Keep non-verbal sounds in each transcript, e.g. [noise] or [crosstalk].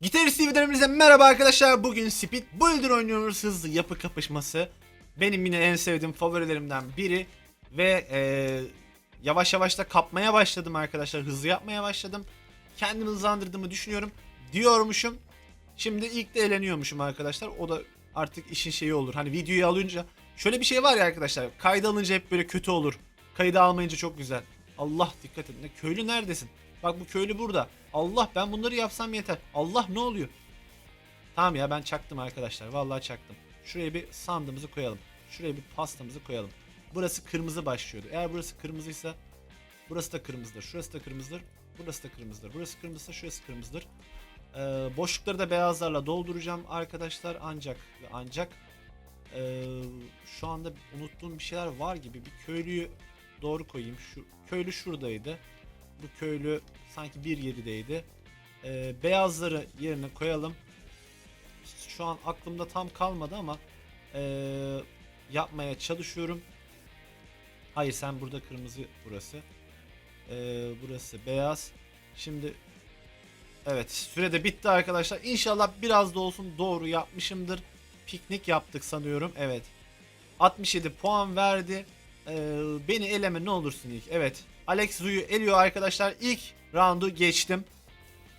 Gitarist TV'lerimize merhaba arkadaşlar. Bugün Speed Builder oynuyoruz. Hızlı yapı kapışması. Benim yine en sevdiğim favorilerimden biri. Ve eee, yavaş yavaş da kapmaya başladım arkadaşlar. Hızlı yapmaya başladım. Kendimi hızlandırdığımı düşünüyorum. Diyormuşum. Şimdi ilk de eğleniyormuşum arkadaşlar. O da artık işin şeyi olur. Hani videoyu alınca. Şöyle bir şey var ya arkadaşlar. Kayda alınca hep böyle kötü olur. Kayda almayınca çok güzel. Allah dikkat edin. Köylü neredesin? Bak bu köylü burada. Allah ben bunları yapsam yeter. Allah ne oluyor? Tamam ya ben çaktım arkadaşlar. Vallahi çaktım. Şuraya bir sandığımızı koyalım. Şuraya bir pastamızı koyalım. Burası kırmızı başlıyordu. Eğer burası kırmızıysa burası da kırmızıdır. Şurası da kırmızıdır. Burası da kırmızıdır. Burası kırmızıysa şurası kırmızıdır. Ee, boşlukları da beyazlarla dolduracağım arkadaşlar. Ancak ve ancak ee, şu anda unuttuğum bir şeyler var gibi. Bir köylüyü doğru koyayım. Şu köylü şuradaydı. Bu köylü sanki 1.7'deydi. Ee, beyazları yerine koyalım. Şu an aklımda tam kalmadı ama ee, yapmaya çalışıyorum. Hayır sen burada kırmızı burası. Ee, burası beyaz. Şimdi evet süre de bitti arkadaşlar. İnşallah biraz da olsun doğru yapmışımdır. Piknik yaptık sanıyorum. Evet. 67 puan verdi. Ee, beni eleme ne olursun ilk. Evet. Alex Ru'yu eliyor arkadaşlar. İlk roundu geçtim.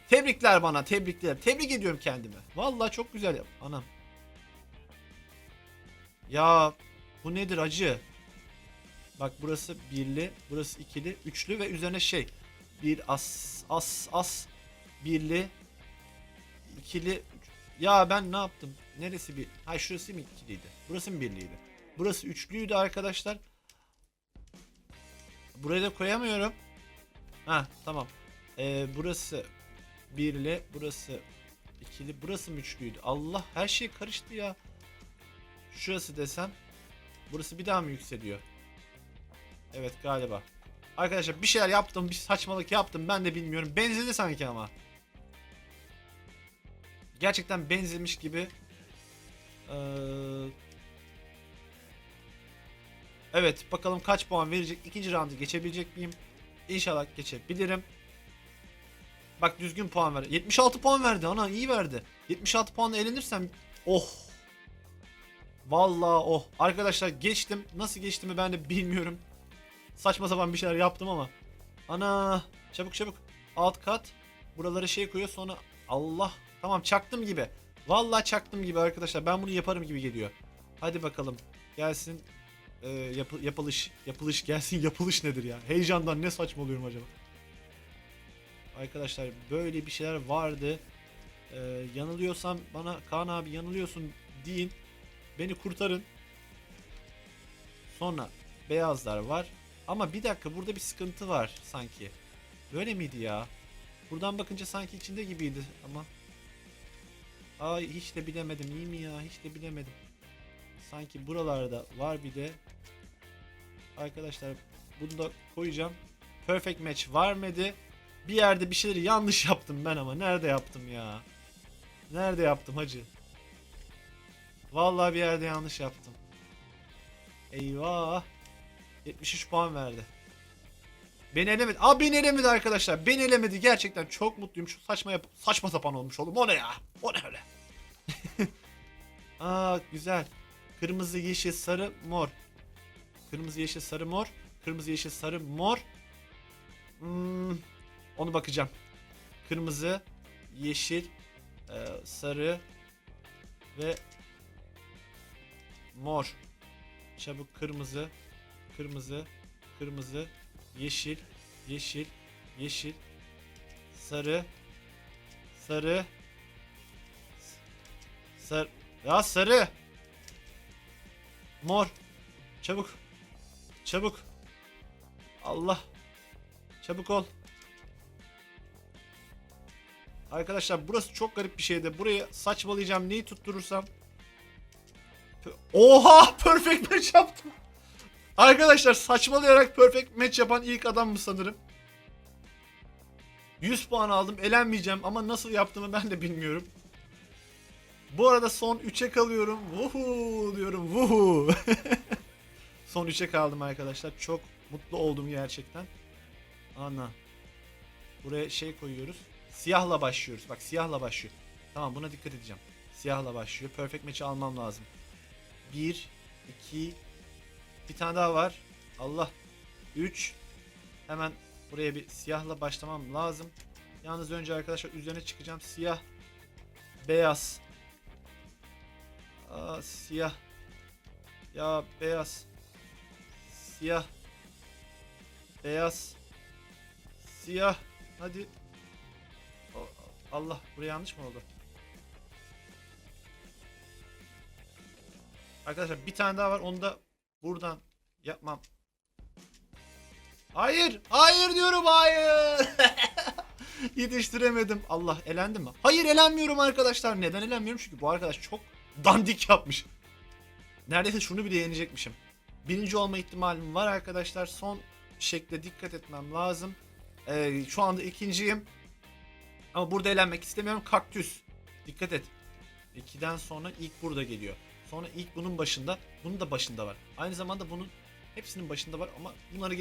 Tebrikler bana. Tebrikler. Tebrik ediyorum kendimi. Vallahi çok güzel yap. Anam. Ya bu nedir acı? Bak burası birli, burası ikili, üçlü ve üzerine şey. Bir as as as birli ikili ya ben ne yaptım? Neresi bir? Ha şurası mı ikiliydi? Burası mı birliydi? Burası üçlüydü arkadaşlar. Buraya da koyamıyorum. Ha tamam. Ee, burası birli, burası ikili, burası mı üçlüydü? Allah her şey karıştı ya. Şurası desem. Burası bir daha mı yükseliyor? Evet galiba. Arkadaşlar bir şeyler yaptım, bir saçmalık yaptım. Ben de bilmiyorum. Benzedi sanki ama. Gerçekten benzemiş gibi. Ee, Evet bakalım kaç puan verecek. İkinci roundu geçebilecek miyim? İnşallah geçebilirim. Bak düzgün puan ver. 76 puan verdi ana iyi verdi. 76 puanla elenirsem oh. Vallahi oh. Arkadaşlar geçtim. Nasıl geçtiğimi ben de bilmiyorum. Saçma sapan bir şeyler yaptım ama. Ana çabuk çabuk. Alt kat. Buraları şey koyuyor sonra Allah. Tamam çaktım gibi. Vallahi çaktım gibi arkadaşlar. Ben bunu yaparım gibi geliyor. Hadi bakalım. Gelsin. Ee, yapı- yapılış. Yapılış gelsin. [laughs] Yapılış nedir ya? Heyecandan ne saçmalıyorum acaba? Arkadaşlar böyle bir şeyler vardı. Ee, yanılıyorsam bana Kaan abi yanılıyorsun deyin. Beni kurtarın. Sonra beyazlar var. Ama bir dakika burada bir sıkıntı var sanki. Böyle miydi ya? Buradan bakınca sanki içinde gibiydi ama. Ay hiç de bilemedim iyi mi ya hiç de bilemedim. Sanki buralarda var bir de. Arkadaşlar bunu da koyacağım. Perfect match vermedi. Bir yerde bir şeyleri yanlış yaptım ben ama. Nerede yaptım ya? Nerede yaptım hacı? Vallahi bir yerde yanlış yaptım. Eyvah. 73 puan verdi. Beni elemedi. Aa beni elemedi arkadaşlar. Beni elemedi. Gerçekten çok mutluyum. Şu saçma yap saçma sapan olmuş oğlum. O ne ya? O ne öyle? [laughs] Aa güzel. Kırmızı, yeşil, sarı, mor. Kırmızı, yeşil, sarı, mor. Kırmızı, yeşil, sarı, mor. Hmm, onu bakacağım. Kırmızı, yeşil, e, sarı ve mor. Çabuk kırmızı, kırmızı, kırmızı, yeşil, yeşil, yeşil, sarı, sarı, sarı, ya sarı, mor, çabuk, çabuk, Allah, çabuk ol. Arkadaşlar burası çok garip bir şeydi. Burayı saçmalayacağım. Neyi tutturursam. Oha! [laughs] Perfect match yaptım. Arkadaşlar saçmalayarak perfect match yapan ilk adam mı sanırım? 100 puan aldım. Elenmeyeceğim ama nasıl yaptığımı ben de bilmiyorum. Bu arada son 3'e kalıyorum. Vuhu diyorum. Vuhu. [laughs] son 3'e kaldım arkadaşlar. Çok mutlu oldum gerçekten. Ana. Buraya şey koyuyoruz. Siyahla başlıyoruz. Bak siyahla başlıyor. Tamam buna dikkat edeceğim. Siyahla başlıyor. Perfect match'i almam lazım. 1 2 bir tane daha var. Allah. 3 Hemen buraya bir siyahla başlamam lazım. Yalnız önce arkadaşlar üzerine çıkacağım. Siyah. Beyaz. Aa, siyah. Ya beyaz. Siyah. Beyaz. Siyah. Hadi. Allah buraya yanlış mı oldu? Arkadaşlar bir tane daha var. Onu da buradan yapmam. Hayır. Hayır diyorum hayır. [laughs] Yetiştiremedim. Allah elendim mi? Hayır elenmiyorum arkadaşlar. Neden elenmiyorum? Çünkü bu arkadaş çok dandik yapmış. Neredeyse şunu bile yenecekmişim. Birinci olma ihtimalim var arkadaşlar. Son şekle dikkat etmem lazım. Ee, şu anda ikinciyim. Ama burada elenmek istemiyorum. Kaktüs. Dikkat et. İkiden sonra ilk burada geliyor. Sonra ilk bunun başında. Bunun da başında var. Aynı zamanda bunun hepsinin başında var ama bunları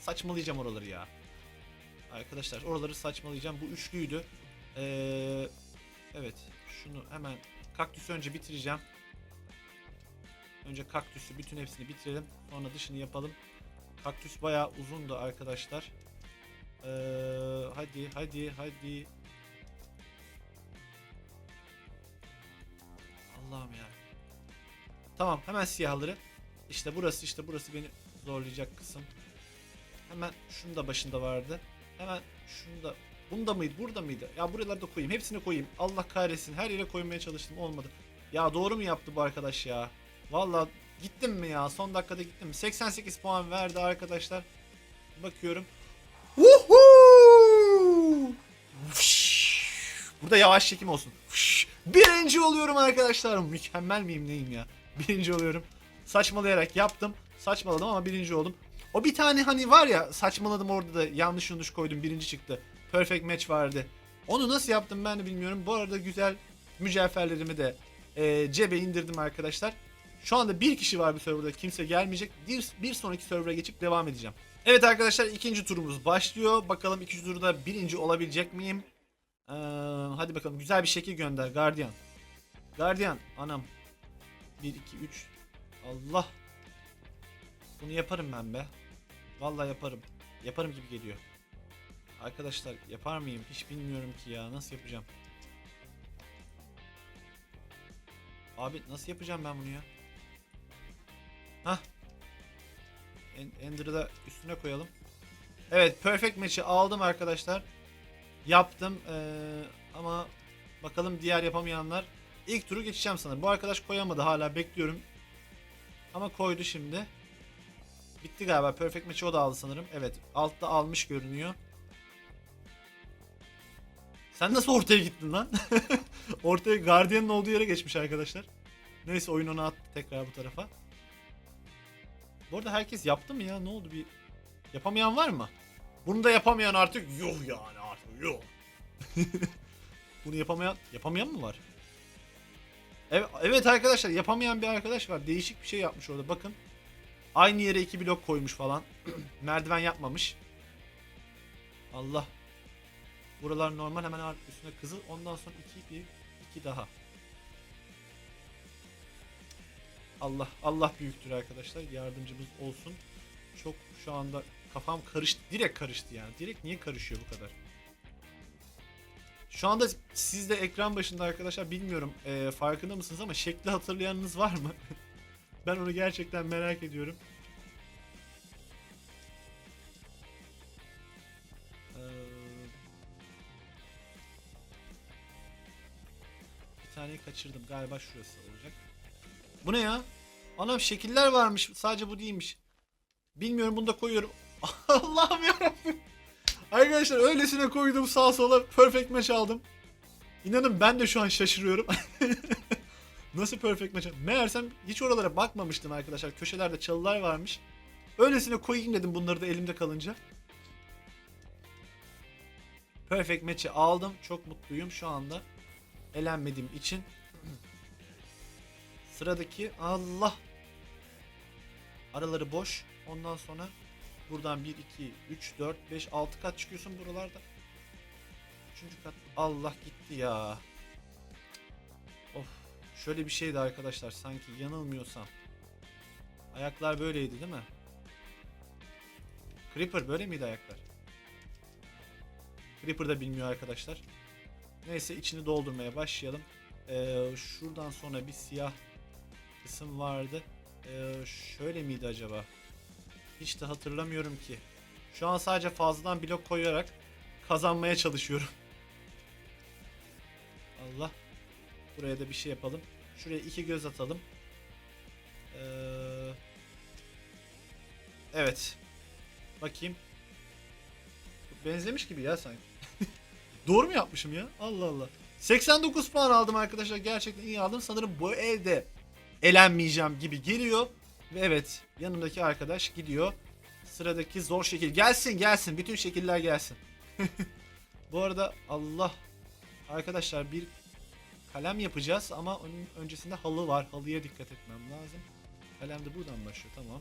saçmalayacağım oraları ya. Arkadaşlar oraları saçmalayacağım. Bu üçlüydü. Ee, evet. Şunu hemen kaktüsü önce bitireceğim. Önce kaktüsü bütün hepsini bitirelim. Sonra dışını yapalım. Kaktüs bayağı uzundu arkadaşlar. Ee, hadi hadi hadi. Allah'ım ya. Tamam hemen siyahları. İşte burası işte burası beni zorlayacak kısım. Hemen şunu da başında vardı. Hemen şunu da bunda mıydı burada mıydı? Ya buralarda koyayım hepsini koyayım. Allah kahretsin her yere koymaya çalıştım olmadı. Ya doğru mu yaptı bu arkadaş ya? Vallahi gittim mi ya son dakikada gittim mi? 88 puan verdi arkadaşlar. Bakıyorum. Woohoo! Burada yavaş çekim olsun. Birinci oluyorum arkadaşlar. Mükemmel miyim neyim ya? Birinci oluyorum. Saçmalayarak yaptım. Saçmaladım ama birinci oldum. O bir tane hani var ya saçmaladım orada da yanlış yanlış koydum birinci çıktı. Perfect match vardı. Onu nasıl yaptım ben de bilmiyorum. Bu arada güzel mücevherlerimi de e, cebe indirdim arkadaşlar. Şu anda bir kişi var bu serverda kimse gelmeyecek. Bir, bir sonraki server'a geçip devam edeceğim. Evet arkadaşlar ikinci turumuz başlıyor. Bakalım ikinci turda birinci olabilecek miyim? Ee, hadi bakalım güzel bir şekil gönder Guardian. Guardian anam. 1 2 3 Allah. Bunu yaparım ben be. Vallahi yaparım. Yaparım gibi geliyor. Arkadaşlar yapar mıyım? Hiç bilmiyorum ki ya. Nasıl yapacağım? Abi nasıl yapacağım ben bunu ya? Hah. En- Ender'ı da üstüne koyalım. Evet perfect match'i aldım arkadaşlar. Yaptım ee, ama bakalım diğer yapamayanlar. İlk turu geçeceğim sanırım. Bu arkadaş koyamadı hala bekliyorum. Ama koydu şimdi. Bitti galiba. Perfect match'i o da aldı sanırım. Evet. Altta almış görünüyor. Sen nasıl ortaya gittin lan? [laughs] ortaya Guardian'ın olduğu yere geçmiş arkadaşlar. Neyse oyun onu attı tekrar bu tarafa. Bu arada herkes yaptı mı ya? Ne oldu bir... Yapamayan var mı? Bunu da yapamayan artık yuh yani artık yuh. [laughs] Bunu yapamayan... Yapamayan mı var? Evet, evet arkadaşlar yapamayan bir arkadaş var. Değişik bir şey yapmış orada bakın. Aynı yere iki blok koymuş falan. [clears throat] Merdiven yapmamış. Allah. Buralar normal hemen üstüne kızıl. Ondan sonra iki bir iki daha. Allah Allah büyüktür arkadaşlar. Yardımcımız olsun. Çok şu anda kafam karıştı. Direkt karıştı yani. Direkt niye karışıyor bu kadar? Şu anda siz de ekran başında arkadaşlar bilmiyorum eee, farkında mısınız ama şekli hatırlayanınız var mı? [laughs] ben onu gerçekten merak ediyorum. Taneyi kaçırdım galiba şurası olacak. Bu ne ya? Anam şekiller varmış sadece bu değilmiş. Bilmiyorum bunu da koyuyorum. [laughs] Allah'ım yarabbim. Arkadaşlar öylesine koydum sağa sola perfect match aldım. İnanın ben de şu an şaşırıyorum. [laughs] Nasıl perfect match? Meğersem hiç oralara bakmamıştım arkadaşlar. Köşelerde çalılar varmış. Öylesine koyayım dedim bunları da elimde kalınca. Perfect match'i aldım. Çok mutluyum şu anda. Elenmediğim için. Sıradaki Allah. Araları boş. Ondan sonra buradan 1, 2, 3, 4, 5, 6 kat çıkıyorsun buralarda. Üçüncü kat. Allah gitti ya. şöyle bir şeydi arkadaşlar sanki yanılmıyorsam. Ayaklar böyleydi değil mi? Creeper böyle miydi ayaklar? Creeper da bilmiyor arkadaşlar. Neyse içini doldurmaya başlayalım. Ee, şuradan sonra bir siyah kısım vardı. Ee, şöyle miydi acaba? Hiç de hatırlamıyorum ki. Şu an sadece fazladan blok koyarak kazanmaya çalışıyorum. [laughs] Allah. Buraya da bir şey yapalım. Şuraya iki göz atalım. Ee, evet. Bakayım. Benzemiş gibi ya sanki. [laughs] Doğru mu yapmışım ya? Allah Allah. 89 puan aldım arkadaşlar. Gerçekten iyi aldım. Sanırım bu elde elenmeyeceğim gibi geliyor. Ve evet yanımdaki arkadaş gidiyor. Sıradaki zor şekil. Gelsin gelsin. Bütün şekiller gelsin. [laughs] bu arada Allah. Arkadaşlar bir kalem yapacağız ama onun öncesinde halı var. Halıya dikkat etmem lazım. Kalem de buradan başlıyor. Tamam.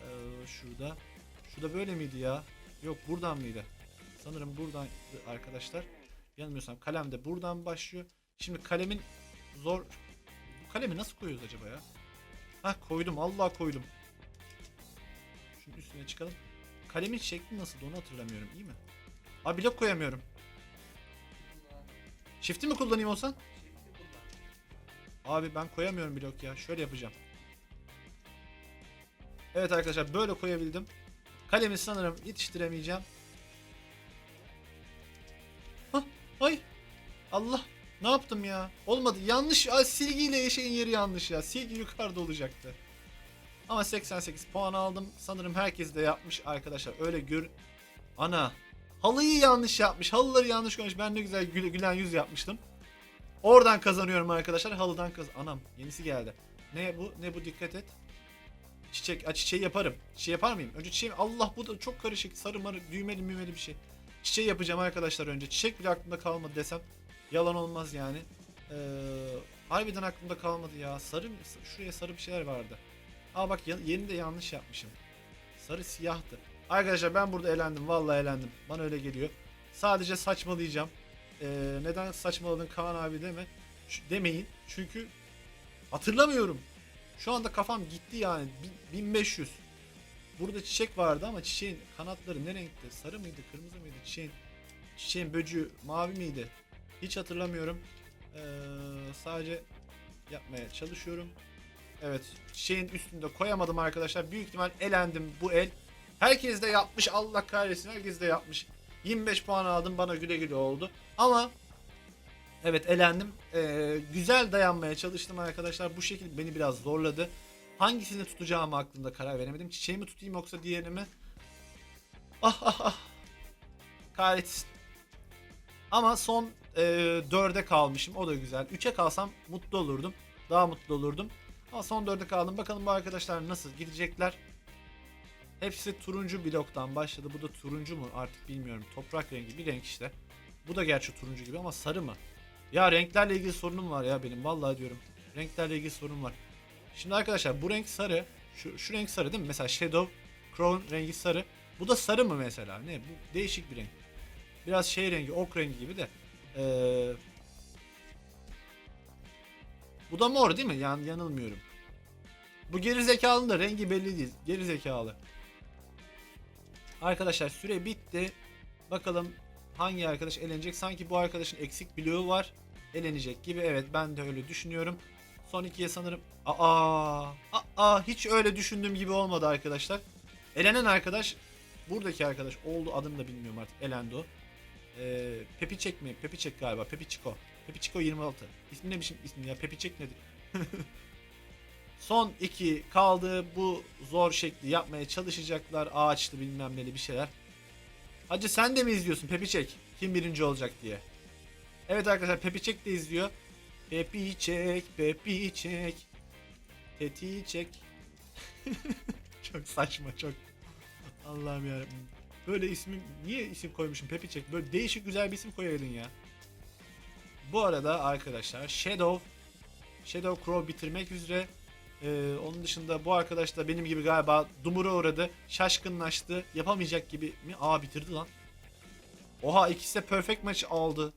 Ee, şurada. Şurada böyle miydi ya? Yok buradan mıydı? Sanırım buradan arkadaşlar. Yanılmıyorsam kalem de buradan başlıyor. Şimdi kalemin zor... Bu kalemi nasıl koyuyoruz acaba ya? Hah koydum. Allah koydum. Şunun üstüne çıkalım. Kalemin şekli nasıl onu hatırlamıyorum. İyi mi? Abi blok koyamıyorum. Shift'i mi kullanayım olsan? Abi ben koyamıyorum blok ya. Şöyle yapacağım. Evet arkadaşlar böyle koyabildim. Kalemi sanırım yetiştiremeyeceğim. Ay. Allah. Ne yaptım ya? Olmadı. Yanlış. Ay, silgiyle şeyin yeri yanlış ya. Silgi yukarıda olacaktı. Ama 88 puan aldım. Sanırım herkes de yapmış arkadaşlar. Öyle gör... Ana. Halıyı yanlış yapmış. Halıları yanlış koymuş. Ben ne güzel gül- gülen yüz yapmıştım. Oradan kazanıyorum arkadaşlar. Halıdan kaz... Anam yenisi geldi. Ne bu? Ne bu? Dikkat et. Çiçek, a, çiçeği yaparım. Çiçeği yapar mıyım? Önce çiçeği... Allah bu da çok karışık. Sarı marı, düğmeli müğmeli bir şey. Çiçeği yapacağım arkadaşlar önce. Çiçek bile aklımda kalmadı desem. Yalan olmaz yani. Ee, harbiden aklımda kalmadı ya. Sarı? Şuraya sarı bir şeyler vardı. Aa bak yerini de yanlış yapmışım. Sarı siyahtı. Arkadaşlar ben burada elendim. Vallahi elendim. Bana öyle geliyor. Sadece saçmalayacağım. Ee, neden saçmaladın Kaan abi deme. Demeyin. Çünkü hatırlamıyorum. Şu anda kafam gitti yani. Bin- 1500. Burada çiçek vardı ama çiçeğin kanatları ne renkti? Sarı mıydı, kırmızı mıydı? Çiçeğin çiçeğin böcüğü mavi miydi? Hiç hatırlamıyorum. Ee, sadece yapmaya çalışıyorum. Evet, çiçeğin üstünde koyamadım arkadaşlar. Büyük ihtimal elendim bu el. Herkes de yapmış. Allah kahretsin. Herkes de yapmış. 25 puan aldım. Bana güle güle oldu. Ama Evet elendim. Ee, güzel dayanmaya çalıştım arkadaşlar. Bu şekilde beni biraz zorladı. Hangisini tutacağımı aklımda karar veremedim. Çiçeği mi tutayım yoksa diğerini mi? Ah ah ah. Kahretsin. Ama son e, 4'e kalmışım. O da güzel. 3'e kalsam mutlu olurdum. Daha mutlu olurdum. Ama son 4'e kaldım. Bakalım bu arkadaşlar nasıl gidecekler. Hepsi turuncu bloktan başladı. Bu da turuncu mu artık bilmiyorum. Toprak rengi bir renk işte. Bu da gerçi turuncu gibi ama sarı mı? Ya renklerle ilgili sorunum var ya benim. Vallahi diyorum. Renklerle ilgili sorunum var. Şimdi arkadaşlar bu renk sarı. Şu, şu renk sarı değil mi? Mesela Shadow Crown rengi sarı. Bu da sarı mı mesela? Ne? Bu değişik bir renk. Biraz şey rengi, ok rengi gibi de. Ee, bu da mor değil mi? Yan, yanılmıyorum. Bu geri zekalının da rengi belli değil. Geri zekalı. Arkadaşlar süre bitti. Bakalım hangi arkadaş elenecek? Sanki bu arkadaşın eksik bloğu var. Elenecek gibi. Evet ben de öyle düşünüyorum. Son ikiye sanırım. Aa, aa hiç öyle düşündüğüm gibi olmadı arkadaşlar. Elenen arkadaş buradaki arkadaş oldu adını da bilmiyorum artık. Elendi o. Ee, Pepiçek mi? Pepiçek galiba. Pepiçiko. Pepiçiko 26. İsmi ne biçim ismi ya? Pepiçek nedir? [laughs] Son iki kaldı. Bu zor şekli yapmaya çalışacaklar. Ağaçlı bilmem neli bir şeyler. Hacı sen de mi izliyorsun Pepiçek? Kim birinci olacak diye. Evet arkadaşlar Pepiçek de izliyor. Pepiçek, Pepiçek. Tetiği çek. [laughs] çok saçma çok. Allah'ım yarabbim. Böyle ismi niye isim koymuşum Pepiçek? Böyle değişik güzel bir isim koyaydın ya. Bu arada arkadaşlar Shadow Shadow Crow bitirmek üzere. Ee, onun dışında bu arkadaş da benim gibi galiba dumura uğradı. Şaşkınlaştı. Yapamayacak gibi mi? Aa bitirdi lan. Oha ikisi de perfect maç aldı.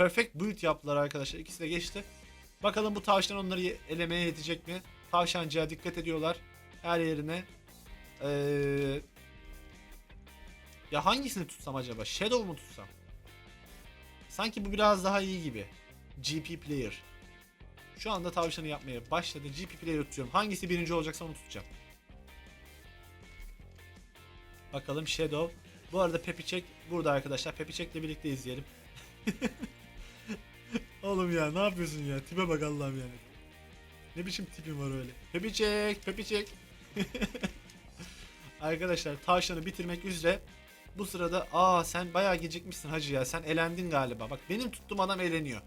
Perfect build yaptılar arkadaşlar. İkisi de geçti. Bakalım bu tavşan onları ye- elemeye yetecek mi? Tavşancığa dikkat ediyorlar. Her yerine. Ee, ya hangisini tutsam acaba? Shadow mu tutsam? Sanki bu biraz daha iyi gibi. GP Player. Şu anda tavşanı yapmaya başladı. GP Player'ı tutuyorum. Hangisi birinci olacaksa onu tutacağım. Bakalım Shadow. Bu arada Pepiçek burada arkadaşlar. Pepiçek'le birlikte izleyelim. [laughs] Oğlum ya ne yapıyorsun ya? Tipe bak Allah'ım yani. Ne biçim tipim var öyle. Pepiçek, Pepiçek. [laughs] arkadaşlar tavşanı bitirmek üzere. Bu sırada aa sen bayağı gecikmişsin hacı ya. Sen elendin galiba. Bak benim tuttuğum adam eleniyor.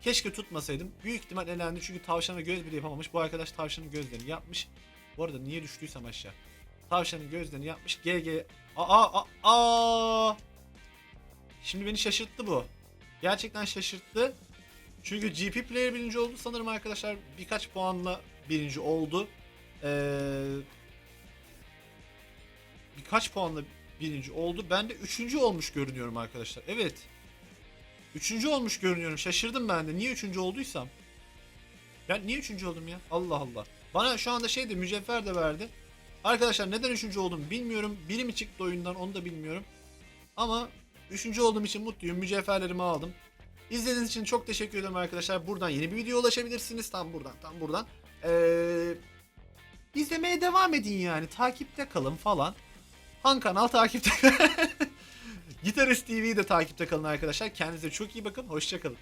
Keşke tutmasaydım. Büyük ihtimal elendi çünkü tavşana göz bile yapamamış. Bu arkadaş tavşanın gözlerini yapmış. Bu arada niye düştüysem aşağı. Tavşanın gözlerini yapmış. GG. Aa aa aa. Şimdi beni şaşırttı bu. Gerçekten şaşırttı. Çünkü GP player birinci oldu sanırım arkadaşlar. Birkaç puanla birinci oldu. Ee, birkaç puanla birinci oldu. Ben de üçüncü olmuş görünüyorum arkadaşlar. Evet. Üçüncü olmuş görünüyorum. Şaşırdım ben de. Niye üçüncü olduysam. Ben niye üçüncü oldum ya? Allah Allah. Bana şu anda şey de mücevher de verdi. Arkadaşlar neden üçüncü oldum bilmiyorum. Biri mi çıktı oyundan onu da bilmiyorum. Ama üçüncü olduğum için mutluyum. Mücevherlerimi aldım. İzlediğiniz için çok teşekkür ederim arkadaşlar. Buradan yeni bir video ulaşabilirsiniz. Tam buradan, tam buradan. Ee, izlemeye devam edin yani. Takipte kalın falan. Han kanal takipte [laughs] Gitarist TV'yi de takipte kalın arkadaşlar. Kendinize çok iyi bakın. Hoşçakalın.